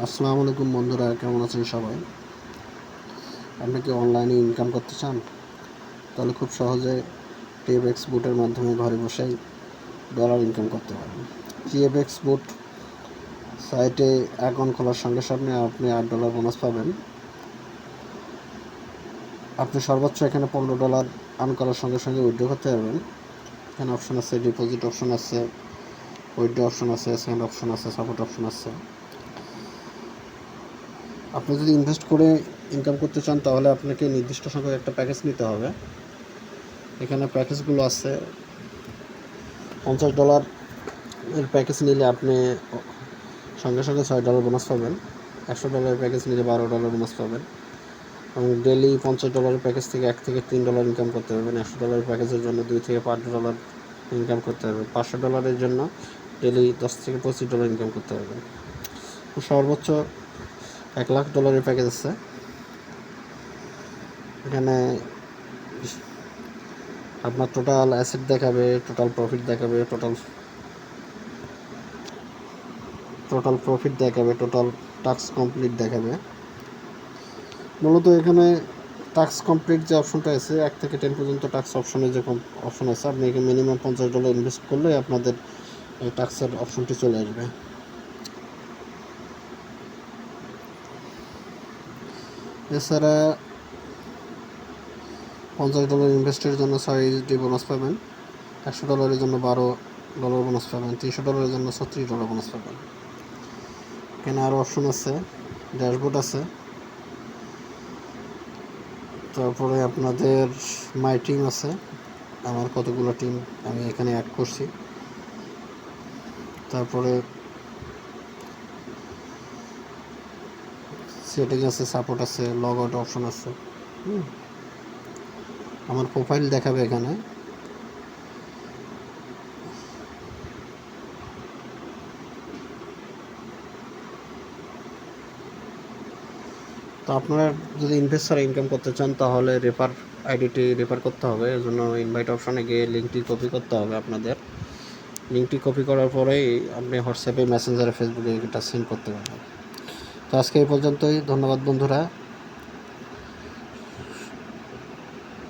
আসসালামু আলাইকুম বন্ধুরা, কেমন আছেন সবাই? আপনি কি অনলাইনে ইনকাম করতে চান? তাহলে খুব সহজে টিএফএক্স বুটের মাধ্যমে ঘরে বসেই ডলার ইনকাম করতে পারেন। টিএফএক্স বুট সাইটে অ্যাকাউন্ট খোলার সঙ্গে সঙ্গে আপনি আট ডলার বোনাস পাবেন। আপনি সর্বোচ্চ এখানে পনেরো ডলার আর্ন করার সঙ্গে সঙ্গে উইড্রো করতে পারবেন। এখানে অপশন আছে ডিপোজিট অপশন আছে উইথড্র অপশন আছে সেন্ড অপশন আছে সাপোর্ট অপশন আছে। আপনি যদি ইনভেস্ট করে ইনকাম করতে চান, তাহলে আপনাকে নির্দিষ্ট সংখ্যক একটা প্যাকেজ নিতে হবে। এখানে প্যাকেজগুলো আছে। পঞ্চাশ ডলার এর প্যাকেজ নিলে আপনি সঙ্গে সঙ্গে ছয় ডলার বোনাস পাবেন। একশো ডলারের প্যাকেজ নিলে বারো ডলার বোনাস পাবেন। এবং ডেলি পঞ্চাশ ডলারের প্যাকেজ থেকে এক থেকে তিন ডলার ইনকাম করতে পারবেন। একশো ডলারের প্যাকেজের জন্য দুই থেকে পাঁচ ডলার ইনকাম করতে পারবেন। পাঁচশো ডলারের জন্য ডেলি দশ থেকে পঁচিশ ডলার ইনকাম করতে পারবেন। সর্বোচ্চ এক লাখ ডলারের প্যাকেজ আছে। এখানে আপনার টোটাল অ্যাসেট দেখাবে টোটাল প্রফিট দেখাবে টোটাল টোটাল প্রফিট দেখাবে টোটাল টাস্ক কমপ্লিট দেখাবে। মূলত এখানে টাস্ক কমপ্লিট যে অপশনটা আছে, এক থেকে টেন পর্যন্ত টাস্ক অপশনের যে অপশন আছে, আপনি এখানে মিনিমাম পঞ্চাশ ডলার ইনভেস্ট করলে আপনাদের টাস্কের অপশনটি চলে আসবে। এছাড়া পঞ্চাশ ডলার ইনভেস্টের জন্য ছয় ডি বোনাস পাবেন, একশো ডলারের জন্য বারো ডলার বোনাস পাবেন, তিনশো ডলারের জন্য ছত্রিশ ডলার বোনাস পাবেন। এখানে আরও অপশন আছে ড্যাশবোর্ড আছে। তারপরে আপনাদের মাই টিম আছে, আমার কতগুলো টিম আমি এখানে অ্যাড করছি। তারপরে সেটিং আছে সাপোর্ট আছে লগ আউট অপশন আছে। আমার প্রোফাইল দেখাবে এখানে। তো আপনারা যদি ইনভেস্ট ছাড়া ইনকাম করতে চান, তাহলে রেফার আইডিটি রেফার করতে হবে। এর জন্য ইনভাইট অপশনে গিয়ে লিঙ্কটি কপি করতে হবে আপনাদের। লিঙ্কটি কপি করার পরেই আপনি হোয়াটসঅ্যাপে মেসেঞ্জারে ফেসবুকে এটা সেন্ড করতে পারবেন। তো আজকে এই পর্যন্তই। ধন্যবাদ বন্ধুরা।